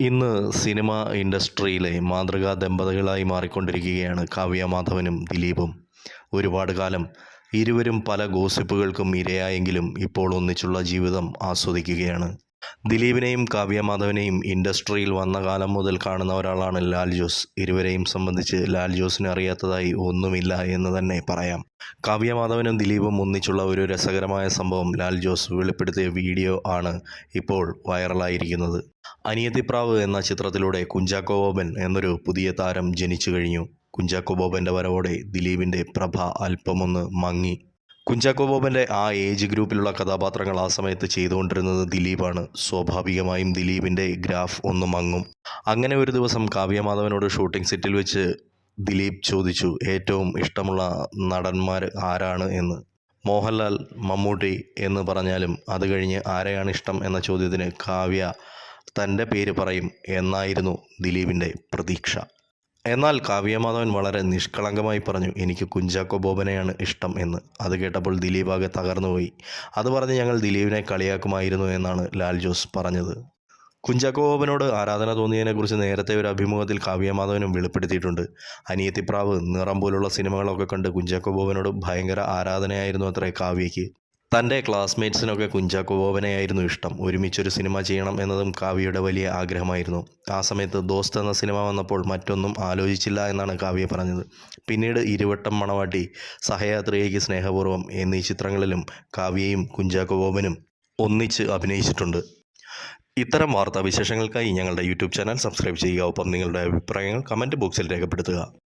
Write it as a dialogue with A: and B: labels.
A: ഇന്ന് സിനിമ ഇൻഡസ്ട്രിയിലെ മാതൃകാ ദമ്പതികളായി മാറിക്കൊണ്ടിരിക്കുകയാണ് കാവ്യ മാധവനും ദിലീപും. ഒരുപാട് കാലം ഇരുവരും പല ഗോസിപ്പുകൾക്കും ഇരയായെങ്കിലും ഇപ്പോൾ ഒന്നിച്ചുള്ള ജീവിതം ആസ്വദിക്കുകയാണ്. ദിലീപിനെയും കാവ്യ മാധവനെയും ഇൻഡസ്ട്രിയിൽ വന്ന കാലം മുതൽ കാണുന്ന ഒരാളാണ് ലാൽ ജോസ്. ഇരുവരെയും സംബന്ധിച്ച് ലാൽ ജോസിന് അറിയാത്തതായി ഒന്നുമില്ല എന്ന് തന്നെ പറയാം. കാവ്യ മാധവനും ദിലീപും ഒന്നിച്ചുള്ള ഒരു രസകരമായ സംഭവം ലാൽ ജോസ് വെളിപ്പെടുത്തിയ വീഡിയോ ആണ് ഇപ്പോൾ വൈറലായിരിക്കുന്നത്. അനിയത്തിപ്രാവ് എന്ന ചിത്രത്തിലൂടെ കുഞ്ചാക്കോ ബോബൻ എന്നൊരു പുതിയ താരം ജനിച്ചു കഴിഞ്ഞു. കുഞ്ചാക്കോ ബോബന്റെ വരവോടെ ദിലീപിന്റെ പ്രഭ അല്പമൊന്ന് മങ്ങി. കുഞ്ചാക്കോ ബോബന്റെ ആ ഏജ് ഗ്രൂപ്പിലുള്ള കഥാപാത്രങ്ങൾ ആ സമയത്ത് ചെയ്തുകൊണ്ടിരുന്നത് ദിലീപാണ്. സ്വാഭാവികമായും ദിലീപിന്റെ ഗ്രാഫ് ഒന്ന് മങ്ങും അങ്ങനെ ഒരു ദിവസം കാവ്യമാധവനോട് ഷൂട്ടിംഗ് സെറ്റിൽ വെച്ച് ദിലീപ് ചോദിച്ചു ഏറ്റവും ഇഷ്ടമുള്ള നടന്മാർ ആരാണ് എന്ന്? മോഹൻലാൽ മമ്മൂട്ടി എന്ന് പറഞ്ഞാലും അത് കഴിഞ്ഞ് ആരെയാണ് ഇഷ്ടം എന്ന ചോദ്യത്തിന് കാവ്യ തന്റെ പേര് പറയും എന്നായിരുന്നു ദിലീപിന്റെ പ്രതീക്ഷ. എന്നാൽ കാവ്യമാധവൻ വളരെ നിഷ്കളങ്കമായി പറഞ്ഞു എനിക്ക് കുഞ്ചാക്കോ ബോബനെയാണ് ഇഷ്ടം എന്ന്. അത് കേട്ടപ്പോൾ ദിലീപ് ആകെ തകർന്നുപോയി അത് പറഞ്ഞ് ഞങ്ങൾ ദിലീപിനെ കളിയാക്കുമായിരുന്നു എന്നാണ് ലാൽ ജോസ് പറഞ്ഞത്. കുഞ്ചാക്കോ ബോബനോട് ആരാധന തോന്നിയതിനെക്കുറിച്ച് നേരത്തെ ഒരു അഭിമുഖത്തിൽ കാവ്യമാധവനും വെളിപ്പെടുത്തിയിട്ടുണ്ട്. അനിയത്തിപ്രാവ് നിറം പോലുള്ള സിനിമകളൊക്കെ കണ്ട് കുഞ്ചാക്കോ ബോബനോട് ഭയങ്കര ആരാധനയായിരുന്നു അത്രേ കാവ്യയ്ക്ക്. തന്റെ ക്ലാസ്മേറ്റ്സിനൊക്കെ കുഞ്ചാക്കോ ബോബനെയായിരുന്നു ഇഷ്ടം. ഒരുമിച്ചൊരു സിനിമ ചെയ്യണം എന്നതും കാവ്യയുടെ വലിയ ആഗ്രഹമായിരുന്നു. ആ സമയത്ത് ദോസ്ത് എന്ന സിനിമ വന്നപ്പോൾ മറ്റൊന്നും ആലോചിച്ചില്ല എന്നാണ് കാവ്യ പറഞ്ഞത്. പിന്നീട് ഇരുവട്ടം മണവാട്ടി സഹയാത്രികയ്ക്ക് സ്നേഹപൂർവം എന്നീ ചിത്രങ്ങളിലും കാവ്യയും കുഞ്ചാക്കോ ബോബനും ഒന്നിച്ച് അഭിനയിച്ചിട്ടുണ്ട്. ഇത്തരം വാർത്താവിശേഷങ്ങൾക്കായി ഞങ്ങളുടെ യൂട്യൂബ് ചാനൽ സബ്സ്ക്രൈബ് ചെയ്യുക. ഒപ്പം നിങ്ങളുടെ അഭിപ്രായങ്ങൾ കമന്റ് ബോക്സിൽ രേഖപ്പെടുത്തുക.